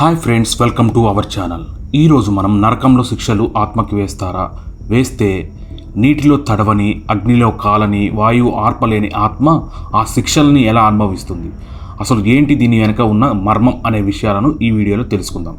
Hi friends welcome to our channel. ఈరోజు మనం నరకంలో శిక్షలు ఆత్మకి వేస్తారా వేస్తే నీటిలో తడవని అగ్నిలో కాలని వాయువు ఆర్పలేని ఆత్మ ఆ శిక్షల్ని ఎలా అనుభవిస్తుంది? అసలు ఏంటి దీని వెనుక ఉన్న మర్మం అనే విషయాలను ఈ వీడియోలో తెలుసుకుందాం.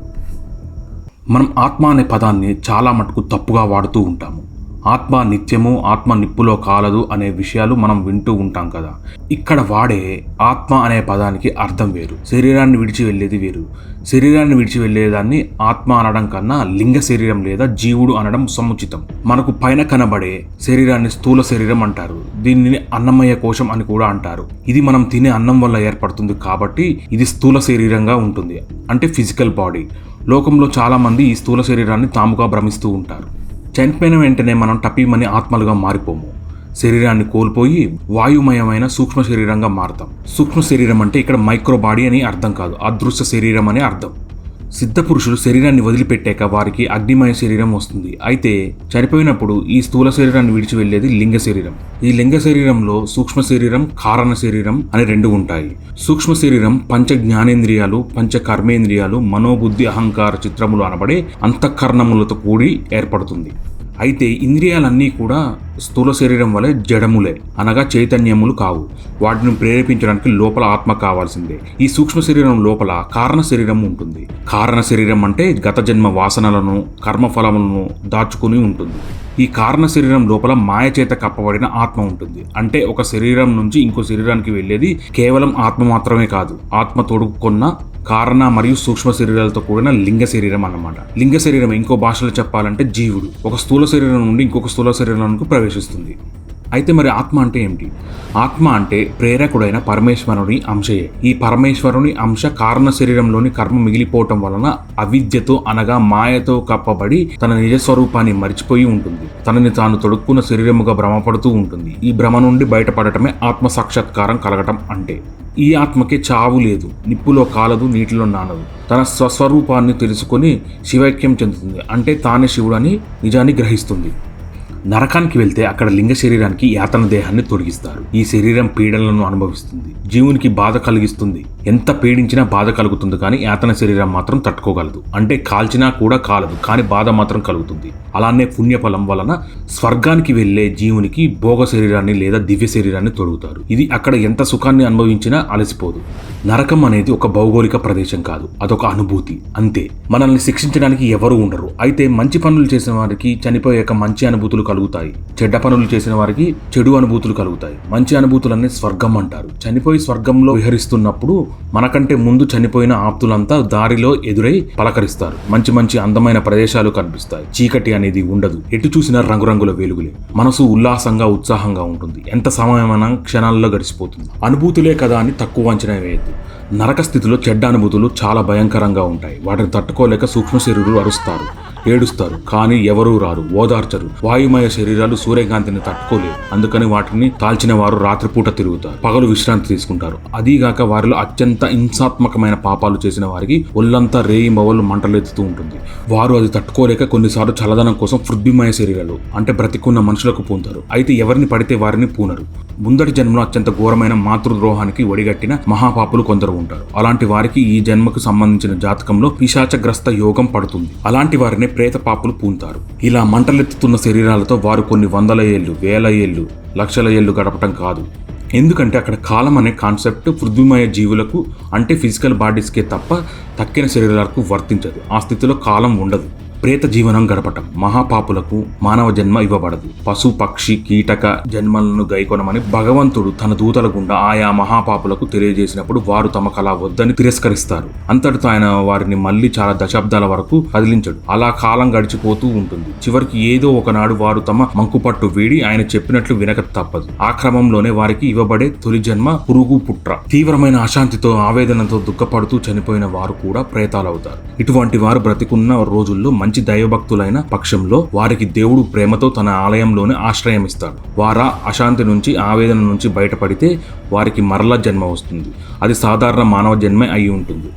మనం ఆత్మ అనే పదాన్ని చాలా మటుకు తప్పుగా వాడుతూ ఉంటాము. ఆత్మ నిత్యము ఆత్మ నిప్పులో కాలదు అనే విషయాలు మనం వింటూ ఉంటాం కదా. ఇక్కడ వాడే ఆత్మ అనే పదానికి అర్థం వేరు. శరీరాన్ని విడిచి వెళ్ళేది వేరు. శరీరాన్ని విడిచి వెళ్ళేదాన్ని ఆత్మ అనడం కన్నా లింగ శరీరం లేదా జీవుడు అనడం సముచితం. మనకు పైన కనబడే శరీరాన్ని స్థూల శరీరం అంటారు. దీనిని అన్నమయ్య కోశం అని కూడా అంటారు. ఇది మనం తినే అన్నం వల్ల ఏర్పడుతుంది కాబట్టి ఇది స్థూల శరీరంగా ఉంటుంది. అంటే ఫిజికల్ బాడీ. లోకంలో చాలామంది ఈ స్థూల శరీరాన్ని తాముగా భ్రమిస్తూ ఉంటారు. చనిపోయిన వెంటనే మనం టపీమని ఆత్మలుగా మారిపోము. శరీరాన్ని కోల్పోయి వాయుమయమైన సూక్ష్మ శరీరంగా మారతాం. సూక్ష్మ శరీరం అంటే ఇక్కడ మైక్రో బాడీ అని అర్థం కాదు. అదృశ్య శరీరం అనే అర్థం. సిద్ధ పురుషులు శరీరాన్ని వదిలిపెట్టాక వారికి అగ్నిమయ శరీరం వస్తుంది. అయితే చనిపోయినప్పుడు ఈ స్థూల శరీరాన్ని విడిచి వెళ్ళేది లింగ శరీరం. ఈ లింగ శరీరంలో సూక్ష్మ శరీరం కారణ శరీరం అని రెండు ఉంటాయి. సూక్ష్మ శరీరం పంచ జ్ఞానేంద్రియాలు పంచ కర్మేంద్రియాలు మనోబుద్ధి అహంకార చిత్రములు అనబడే అంతఃకరణములతో కూడి ఏర్పడుతుంది. అయితే ఇంద్రియాలన్నీ కూడా స్థూల శరీరం వలె జడములే అనగా చైతన్యములు కావు. వాటిని ప్రేరేపించడానికి లోపల ఆత్మ కావాల్సిందే. ఈ సూక్ష్మ శరీరం లోపల కారణ శరీరం ఉంటుంది. కారణ శరీరం అంటే గత జన్మ వాసనలను కర్మఫలములను దాచుకుని ఉంటుంది. ఈ కారణ శరీరం లోపల మాయ చేత కప్పబడిన ఆత్మ ఉంటుంది. అంటే ఒక శరీరం నుంచి ఇంకో శరీరానికి వెళ్ళేది కేవలం ఆత్మ మాత్రమే కాదు. ఆత్మ తొడుక్కున్న కారణ మరియు సూక్ష్మ శరీరాలతో కూడిన లింగ శరీరం అన్నమాట. లింగ శరీరం ఇంకో భాషలో చెప్పాలంటే జీవుడు. ఒక స్థూల శరీరం నుండి ఇంకొక స్థూల శరీరానికి ప్రవేశిస్తుంది. అయితే మరి ఆత్మ అంటే ఏమిటి? ఆత్మ అంటే ప్రేరకుడైన పరమేశ్వరుని అంశయే. ఈ పరమేశ్వరుని అంశ కారణ శరీరంలోని కర్మ మిగిలిపోవటం వలన అవిద్యతో అనగా మాయతో కప్పబడి తన నిజ స్వరూపాన్ని మరిచిపోయి ఉంటుంది. తనని తాను తొడుక్కున్న శరీరముగా భ్రమపడుతూ ఉంటుంది. ఈ భ్రమ నుండి బయటపడటమే ఆత్మ సాక్షాత్కారం కలగటం అంటే. ఈ ఆత్మకి చావు లేదు. నిప్పులో కాలదు నీటిలో నానదు. తన స్వస్వరూపాన్ని తెలుసుకొని శివైక్యం చెందుతుంది. అంటే తానే శివుడని నిజాన్ని గ్రహిస్తుంది. నరకానికి వెళ్తే అక్కడ లింగ శరీరానికి యాతన దేహాన్ని తొలగిస్తారు. ఈ శరీరం పీడనలను అనుభవిస్తుంది. జీవునికి బాధ కలిగిస్తుంది. ఎంత పీడించినా బాధ కలుగుతుంది కానీ యాతన శరీరం మాత్రం తట్టుకోగలదు. అంటే కాల్చినా కూడా కాలదు కానీ బాధ మాత్రం కలుగుతుంది. అలానే పుణ్యఫలం వలన స్వర్గానికి వెళ్ళే జీవునికి భోగ శరీరాన్ని లేదా దివ్య శరీరాన్ని తొడుగుతారు. ఇది అక్కడ ఎంత సుఖాన్ని అనుభవించినా అలసిపోదు. నరకం అనేది ఒక భౌగోళిక ప్రదేశం కాదు అదొక అనుభూతి. అంతే. మనల్ని శిక్షించడానికి ఎవరు ఉండరు. అయితే మంచి పనులు చేసిన వారికి చనిపోయాక మంచి అనుభూతులు కలుగుతాయి. చెడ్డ పనులు చేసిన వారికి చెడు అనుభూతులు కలుగుతాయి. మంచి అనుభూతులన్నీ స్వర్గం అంటారు. చనిపోయి స్వర్గంలో విహరిస్తున్నప్పుడు మనకంటే ముందు చనిపోయిన ఆప్తులంతా దారిలో ఎదురై పలకరిస్తారు. మంచి మంచి అందమైన ప్రదేశాలు కనిపిస్తాయి. చీకటి అనేది ఉండదు. ఎటు చూసినా రంగురంగుల వెలుగులే. మనసు ఉల్లాసంగా ఉత్సాహంగా ఉంటుంది. ఎంత సమయమైనా క్షణాల్లో గడిచిపోతుంది. అనుభూతులే కదా అని తక్కువ అంచనా వేయద్దు. నరక స్థితిలో చెడ్డ అనుభూతులు చాలా భయంకరంగా ఉంటాయి. వాటిని తట్టుకోలేక సూక్ష్మ శరీరులు అరుస్తారు. ఏడుస్తారు. కానీ ఎవరూ రారు ఓదార్చరు. వాయుమయ శరీరాలు సూర్యకాంతిని తట్టుకోలేవు. అందుకని వాటిని తాల్చిన వారు రాత్రిపూట తిరుగుతారు. పగలు విశ్రాంతి తీసుకుంటారు. అదీగాక వారిలో అత్యంత హింసాత్మకమైన పాపాలు చేసిన వారికి ఒళ్ళంతా రేయి మవలు మంటలెత్తుతూ ఉంటుంది. వారు అది తట్టుకోలేక కొన్నిసార్లు చల్లదనం కోసం ఫృద్భిమయ శరీరాలు అంటే బ్రతికున్న మనుషులకు పూంతారు అయితే ఎవరిని పడితే వారిని పూనరు. ముందటి జన్మలో అత్యంత ఘోరమైన మాతృద్రోహానికి ఒడిగట్టిన మహాపాపులు కొందరు ఉంటారు. అలాంటి వారికి ఈ జన్మకు సంబంధించిన జాతకంలో పిశాచగ్రస్త యోగం పడుతుంది. అలాంటి వారిని ప్రేత పాపులు పూంతారు. ఇలా మంటలెత్తుతున్న శరీరాలతో వారు కొన్ని వందల ఏళ్ళు వేల ఏళ్ళు లక్షల ఏళ్ళు గడపటం కాదు. ఎందుకంటే అక్కడ కాలం అనే కాన్సెప్ట్ పృథ్వీమయ జీవులకు అంటే ఫిజికల్ బాడీస్కే తప్ప తక్కిన శరీరాలకు వర్తించదు. ఆ స్థితిలో కాలం ఉండదు. ప్రేత జీవనం గడపటం. మహాపాపులకు మానవ జన్మ ఇవ్వబడదు. పశు పక్షి కీటక జన్మలను గైకొనమని భగవంతుడు తన దూతల గుండా ఆయా మహాపాపులకు తెలియజేసినప్పుడు వారు తమ కళ వద్దని తిరస్కరిస్తారు. అంతటితో ఆయన వారిని మళ్ళీ చాలా దశాబ్దాల వరకు కదిలించడు అలా కాలం గడిచిపోతూ ఉంటుంది. చివరికి ఏదో ఒకనాడు వారు తమ మంకుపట్టు వీడి ఆయన చెప్పినట్లు వినక తప్పదు. ఆ క్రమంలోనే వారికి ఇవ్వబడే తొలి జన్మ పురుగు పుట్ర. తీవ్రమైన అశాంతితో ఆవేదనతో దుఃఖపడుతూ చనిపోయిన వారు కూడా ప్రేతాలవుతారు. ఇటువంటి వారు బ్రతికున్న రోజుల్లో మంచి దైవభక్తులైన పక్షంలో వారికి దేవుడు ప్రేమతో తన ఆలయంలోనే ఆశ్రయం ఇస్తాడు వారా అశాంతి నుంచి ఆవేదన నుంచి బయటపడితే వారికి మరల జన్మ వస్తుంది. అది సాధారణ మానవ జన్మే అయి ఉంటుంది.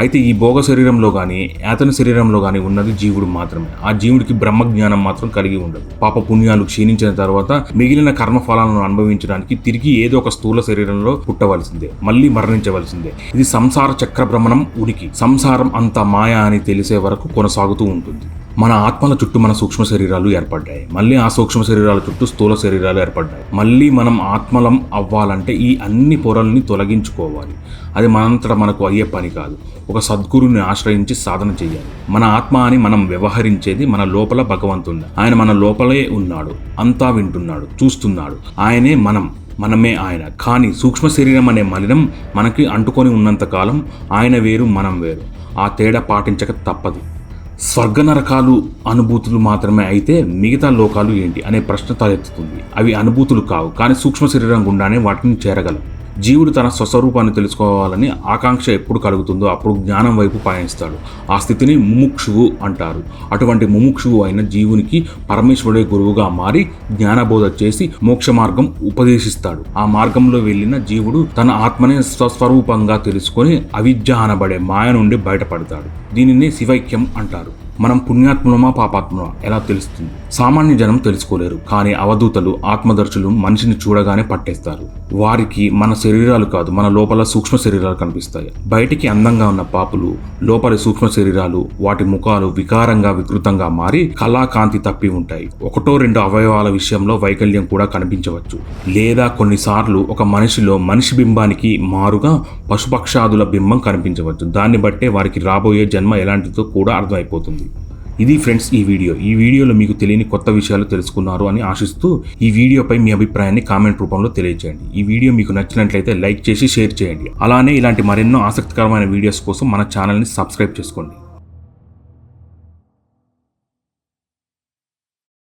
అయితే ఈ భోగ శరీరంలో కానీ యాతన శరీరంలో కానీ ఉన్నది జీవుడు మాత్రమే. ఆ జీవుడికి బ్రహ్మ జ్ఞానం మాత్రం కలిగి ఉండదు. పాప పుణ్యాలు క్షీణించిన తర్వాత మిగిలిన కర్మఫలాలను అనుభవించడానికి తిరిగి ఏదో ఒక స్థూల శరీరంలో పుట్టవలసిందే మళ్ళీ మరణించవలసిందే. ఇది సంసార చక్ర భ్రమణం ఉనికి. సంసారం అంత మాయ అని తెలిసే వరకు కొనసాగుతూ ఉంటుంది. మన ఆత్మల చుట్టూ మన సూక్ష్మ శరీరాలు ఏర్పడ్డాయి. మళ్ళీ ఆ సూక్ష్మ శరీరాల చుట్టూ స్థూల శరీరాలు ఏర్పడ్డాయి. మళ్ళీ మనం ఆత్మలం అవ్వాలంటే ఈ అన్ని పొరల్ని తొలగించుకోవాలి. అది మనంతట మనకు అయ్యే పని కాదు. ఒక సద్గురుని ఆశ్రయించి సాధన చేయాలి. మన ఆత్మ అని మనం వ్యవహరించేది మన లోపల భగవంతుడు ఆయన మన లోపలే ఉన్నాడు. అంతా వింటున్నాడు. చూస్తున్నాడు. ఆయనే మనం. మనమే ఆయన. కానీ సూక్ష్మ శరీరం అనే మలినం మనకి అంటుకొని ఉన్నంతకాలం ఆయన వేరు మనం వేరు. ఆ తేడా పాటించక తప్పదు. స్వర్గ నరకాలు అనుభూతులు మాత్రమే అయితే మిగతా లోకాలు ఏంటి? అనే ప్రశ్న తలెత్తుతుంది. అవి అనుభూతులు కావు కానీ సూక్ష్మ శరీరం గుండానే వాటిని చేరగలం జీవుడు తన స్వస్వరూపాన్ని తెలుసుకోవాలని ఆకాంక్ష ఎప్పుడు కలుగుతుందో అప్పుడు జ్ఞానం వైపు పయనిస్తాడు. ఆ స్థితిని ముముక్షువు అంటారు. అటువంటి ముముక్షువు అయిన జీవునికి పరమేశ్వరుడే గురువుగా మారి జ్ఞానబోధ చేసి మోక్ష మార్గం ఉపదేశిస్తాడు. ఆ మార్గంలో వెళ్ళిన జీవుడు తన ఆత్మనే స్వస్వరూపంగా తెలుసుకొని అవిద్య అనబడే మాయ నుండి బయటపడతాడు. దీనిని శివైక్యం అంటారు. మనం పుణ్యాత్ములమా పాపాత్ములమా? ఎలా తెలుస్తుంది? సామాన్య జనం తెలుసుకోలేరు కానీ అవధూతలు ఆత్మదర్శులు మనిషిని చూడగానే పట్టేస్తారు. వారికి మన శరీరాలు కాదు మన లోపల సూక్ష్మ శరీరాలు కనిపిస్తాయి. బయటికి అందంగా ఉన్న పాపులు లోపలి సూక్ష్మ శరీరాలు వాటి ముఖాలు వికారంగా వికృతంగా మారి కళాకాంతి తప్పి ఉంటాయి. ఒకటో రెండు అవయవాల విషయంలో వైకల్యం కూడా కనిపించవచ్చు. లేదా కొన్నిసార్లు ఒక మనిషిలో మనిషి బింబానికి మారుగా పశుపక్షాదుల బింబం కనిపించవచ్చు. దాన్ని బట్టే వారికి రాబోయే జన్మ ఎలాంటిదో కూడా అర్థమైపోతుంది. ఇది ఫ్రెండ్స్ ఈ వీడియో. ఈ వీడియోలో మీకు తెలియని కొత్త విషయాలు తెలుసుకున్నారు అని ఆశిస్తూ ఈ వీడియోపై మీ అభిప్రాయాన్ని కామెంట్ రూపంలో తెలియజేయండి ఈ వీడియో మీకు నచ్చినట్లయితే లైక్ చేసి షేర్ చేయండి. అలానే ఇలాంటి మరెన్నో ఆసక్తికరమైన వీడియోస్ కోసం మన ఛానల్ని సబ్స్క్రైబ్ చేసుకోండి.